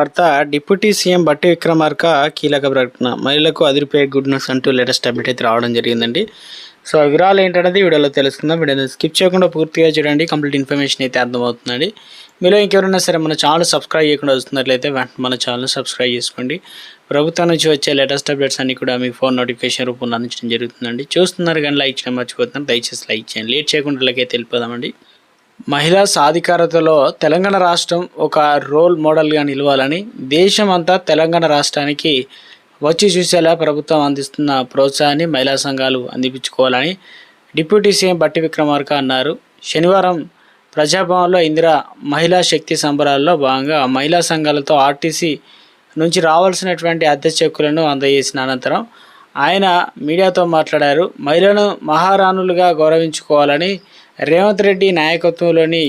వార్త deputy CM బట్టి విక్రమార్క కీలక ప్రకటన. మహిళలకు అదిరిపే గుడ్ న్యూస్ అంటూ లేటెస్ట్ అప్డేట్ అయితే రావడం జరిగిందండి. సో ఆ వివరాలు ఏంటనేది వీడియోలో తెలుసుకుందాం. వీడియోని స్కిప్ చేయకుండా పూర్తిగా చూడండి. కంప్లీట్ ఇన్ఫర్మేషన్ అయితే అర్థమవుతుందండి. మీలో ఇంకెవరైనా సరే మన ఛానల్ సబ్స్క్రైబ్ చేయకుండా వస్తున్నట్లయితే వెంటనే మన ఛానల్ సబ్స్క్రైబ్ చేసుకోండి. ప్రభుత్వం నుంచి వచ్చే లేటెస్ట్ అప్డేట్స్ అన్ని కూడా మీ ఫోన్ నోటిఫికేషన్ రూపంలో అందించడం జరుగుతుందండి. చూస్తున్నారు కానీ లైక్ చేయడం మర్చిపోతున్నారు. దయచేసి లైక్ చేయండి. లేట్ చేయకుండా లైక్ అయితే మహిళా సాధికారతలో తెలంగాణ రాష్ట్రం ఒక రోల్ మోడల్గా నిలవాలని దేశం అంతా తెలంగాణ రాష్ట్రానికి వచ్చి చూసేలా ప్రభుత్వం అందిస్తున్న ప్రోత్సాహాన్ని మహిళా సంఘాలు అందిపించుకోవాలని డిప్యూటీ సీఎం బట్టి విక్రమార్క అన్నారు. శనివారం ప్రజాభవన్లో ఇందిరా మహిళా శక్తి సంబరాల్లో భాగంగా మహిళా సంఘాలతో ఆర్టీసీ నుంచి రావాల్సినటువంటి అద్దె చెక్కులను అందజేసిన అనంతరం ఆయన మీడియాతో మాట్లాడారు. మహిళలను మహారాణులుగా గౌరవించుకోవాలని రేవంత్ రెడ్డి నాయకత్వంలోని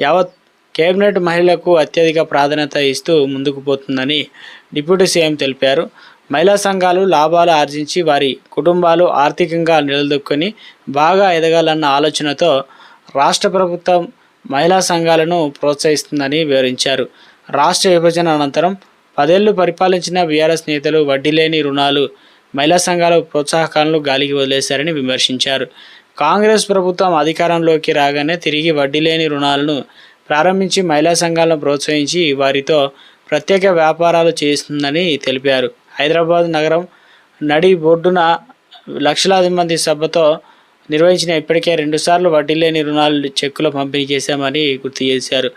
యావత్ కేబినెట్ మహిళలకు అత్యధిక ప్రాధాన్యత ఇస్తూ ముందుకు పోతుందని డిప్యూటీ సీఎం తెలిపారు. మహిళా సంఘాలు లాభాలు ఆర్జించి వారి కుటుంబాలు ఆర్థికంగా నిలదొక్కుని బాగా ఎదగాలన్న ఆలోచనతో రాష్ట్ర ప్రభుత్వం మహిళా సంఘాలను ప్రోత్సహిస్తుందని వివరించారు. రాష్ట్ర విభజన అనంతరం పదేళ్ళు పరిపాలించిన బీఆర్ఎస్ నేతలు వడ్డీ లేని రుణాలు మహిళా సంఘాల ప్రోత్సాహకాలను గాలికి వదిలేశారని విమర్శించారు. కాంగ్రెస్ ప్రభుత్వం అధికారంలోకి రాగానే తిరిగి వడ్డీ లేని రుణాలను ప్రారంభించి మహిళా సంఘాలను ప్రోత్సహించి వారితో ప్రత్యేక వ్యాపారాలు చేస్తుందని తెలిపారు. హైదరాబాద్ నగరం నడి బొడ్డున లక్షలాది మంది సభతో నిర్వహించిన ఇప్పటికే రెండుసార్లు వడ్డీ లేని రుణాలు చెక్కులు పంపిణీ చేశామని గుర్తు చేశారు.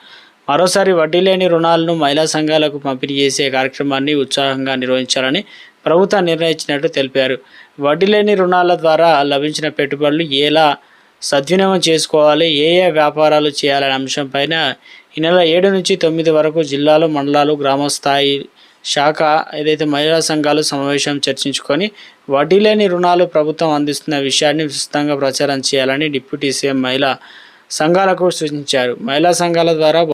మరోసారి వడ్డీ లేని రుణాలను మహిళా సంఘాలకు పంపిణీ చేసే కార్యక్రమాన్ని ఉత్సాహంగా నిర్వహించాలని ప్రభుత్వం నిర్ణయించినట్టు తెలిపారు. వడ్డీ లేని రుణాల ద్వారా లభించిన పెట్టుబడులు ఎలా సద్వినియోగం చేసుకోవాలి ఏ ఏ వ్యాపారాలు చేయాలనే అంశంపైన ఈ నెల ఏడు నుంచి తొమ్మిది వరకు జిల్లాలు మండలాలు గ్రామస్థాయి శాఖ ఏదైతే మహిళా సంఘాలు సమావేశం చర్చించుకొని వడ్డీ లేని రుణాలు ప్రభుత్వం అందిస్తున్న విషయాన్ని విస్తృతంగా ప్రచారం చేయాలని డిప్యూటీ సీఎం మహిళా సంఘాలకు సూచించారు. మహిళా సంఘాల ద్వారా